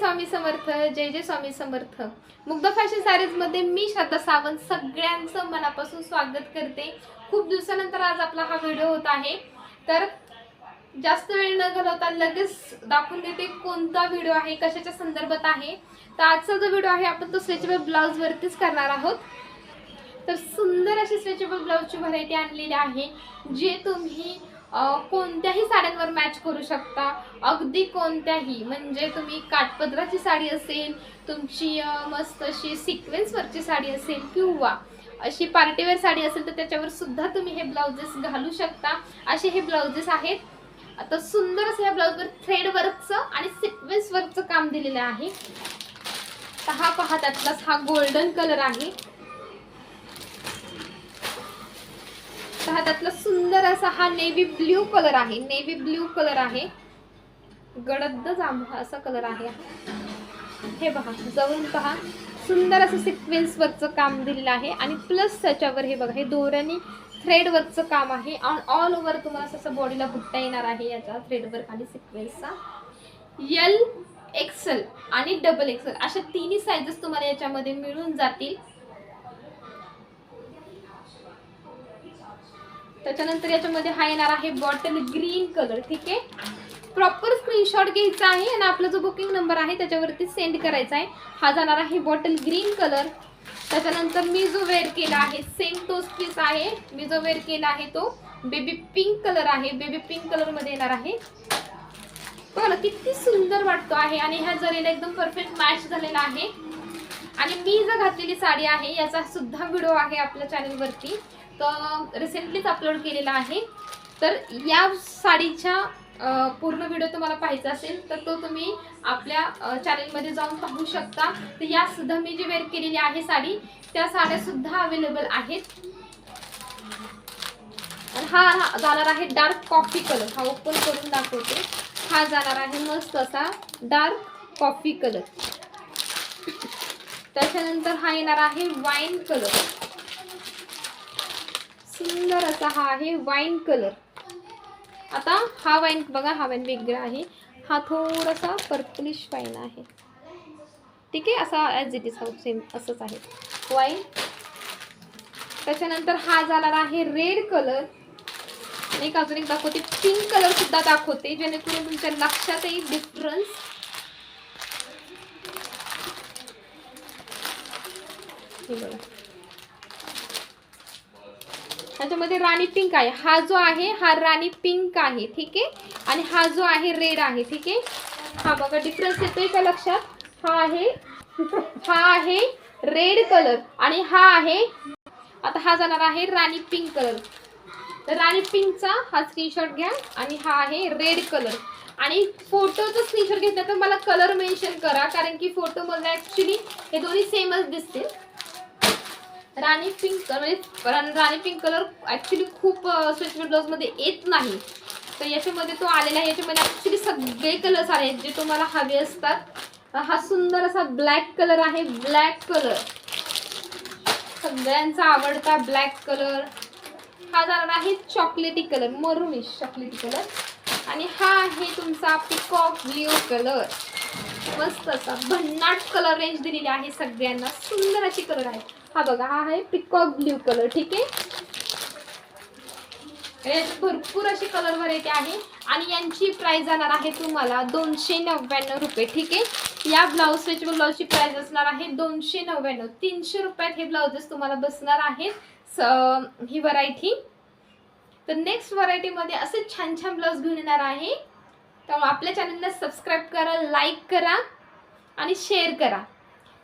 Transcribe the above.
स्वामी समर्थ जय जय स्वामी समर्थ. मुग्ध फॅशन सॅरीजमध्ये मी श्रद्धा सावंत सगळ्यांचं मनापासून स्वागत करते. खूप दिवसानंतर आज आपला हा व्हिडिओ होत आहे. तर जास्त वेळ न घालवता लगेच दाखवून देते कोणता व्हिडिओ आहे कशाच्या संदर्भात आहे. तर आजचा जो व्हिडिओ आहे आपण तो स्ट्रेचेबल ब्लाऊजवरतीच करणार आहोत. तर सुंदर अशी स्ट्रेचेबल ब्लाऊजची व्हरायटी आणलेली आहे जे तुम्ही कोणत्याही साड्यांवर मॅच करू शकता. अगदी कोणत्याही. म्हणजे तुम्ही काठपदराची साडी असेल तुमची मस्त अशी सिक्वेन्सवरची साडी असेल किंवा अशी पार्टीवेअर साडी असेल तर त्याच्यावर सुद्धा तुम्ही हे ब्लाउजेस घालू शकता. असे हे ब्लाउजेस आहेत. आता सुंदर असं ह्या ब्लाउजवर थ्रेड वर्कचं आणि सिक्वेन्स वर्कचं काम दिलेलं आहे. हा पहा त्यातलाच हा गोल्डन कलर आहे. तर हा त्यातला सुंदर असा हा नेव्ही ब्ल्यू कलर आहे नेव्ही ब्ल्यू कलर आहे. गडद जांभळा असा कलर आहे हे. बघा जवळून पहा. सुंदर असं सिक्वेन्सवरचं काम दिलेलं आहे आणि प्लस त्याच्यावर हे बघा हे दोऱ्याने थ्रेडवरचं काम आहे. ऑल ओव्हर तुम्हाला असं- असं बॉडीला बुट्टा येणार आहे याचा थ्रेड वर्क आणि सिक्वेन्सचा यल एक्सल आणि डबल एक्सल अशा तिन्ही साईजेस तुम्हाला याच्यामध्ये मिळून जातील. त्याच्यानंतर याच्यामध्ये हा येणार आहे बॉटल ग्रीन कलर ठीक आहे? प्रॉपर स्क्रीनशॉट घ्यायचा आहे आणि आपला जो बुकिंग नंबर आहे त्याच्यावरती सेंड करायचा आहे. हा जाणार आहे बॉटल ग्रीन कलर त्याच्यानंतर मी जो वेअर केला आहे सेम तोच पीस आहे. मी जो वेअर केला आहे तो बेबी पिंक कलर आहे. बेबी पिंक कलरमध्ये येणार आहे. बघा किती सुंदर वाटतो आहे आणि ह्या जरीला एकदम परफेक्ट मॅच झालेला आहे. आणि मी जर घातलेली साडी आहे याचा सुद्धा व्हिडिओ आहे आपल्या चॅनलवरती तर रिसेंटलीच अपलोड केलेला आहे. तर या साडीच्या पूर्ण व्हिडिओ तुम्हाला पाहायचा असेल तर तो तुम्ही आपल्या अ, चॅनलमध्ये जाऊन पाहू शकता. तर यासुद्धा मी जी वेअर केलेली आहे साडी त्या साड्यासुद्धा अवेलेबल आहेत. आणि हा हा जाणार आहे डार्क कॉफी कलर हा ओपन करून दाखवते. हा जाणार आहे मस्त असा डार्क कॉफी कलर त्याच्यानंतर हा येणार आहे वाईन कलर सुंदर असा हा आहे वाईन कलर. आता हा वाईन बघा हा वाईन वेगळा आहे. हा थोडासा पर्पलिश वाईन आहे. ठीक आहे असा ॲज इट इज हा सेम असंच आहे. वाईन. त्याच्यानंतर हा झाला आहे रेड कलर. एक अजून एक दाखवते पिंक कलर सुद्धा दाखवते जेणेकरून तुमच्या लक्षात येईल डिफरन्स हे बघा. त्याच्यामध्ये राणी पिंक आहे. हा जो आहे हा राणी पिंक आहे ठीक आहे? आणि हा जो आहे रेड आहे ठीक आहे? हा बघा डिफरन्स येतोय का लक्षात? हा आहे हा आहे रेड कलर आणि हा आहे आता हा जाणार आहे राणी पिंक कलर तर राणी पिंकचा हा स्क्रीनशॉट घ्या आणि हा आहे रेड कलर आणि फोटोचा स्क्रीनशॉट घेतला तर मला कलर मेन्शन करा कारण की फोटोमध्ये ॲक्च्युली हे दोन्ही सेमच दिसतील. राणी पिंक कलर म्हणजे राणी पिंक कलर ॲक्च्युली खूप स्ट्रेचबल ब्लाऊजमध्ये येत नाही. तर याच्यामध्ये तो आलेला आहे याच्यामध्ये ॲक्च्युली सगळे कलर्स आहेत जे तुम्हाला हवे असतात. हा सुंदर असा ब्लॅक कलर आहे ब्लॅक कलर सगळ्यांचा आवडता ब्लॅक कलर हा जाणार आहे चॉकलेटी कलर मरुनिश चॉकलेटी कलर आणि हा आहे तुमचा पिकॉक ब्ल्यू कलर मस्त असा भन्नाट कलर रेंज दिलेली आहे सगळ्यांना. सुंदर अशी कलर आहे. हा बघा हा आहे पिकॉक ब्ल्यू कलर ठीक आहे? याच्यात भरपूर अशी कलर व्हरायटी आहे. आणि यांची प्राइस जाणार आहे तुम्हाला दोनशे नव्याण्णव रुपये ठीक आहे? या ब्लाऊज स्ट्रेचेबल ब्लाऊजची प्राइस असणार आहे दोनशे नव्याण्णव तीनशे रुपयात हे ब्लाउजेस तुम्हाला बसणार आहेत. स- ही व्हरायटी तर नेक्स्ट व्हरायटीमध्ये असे छान छान ब्लाऊज घेऊन येणार आहे. त्यामुळे आपल्या चॅनलला सबस्क्राईब करा लाईक करा आणि शेअर करा.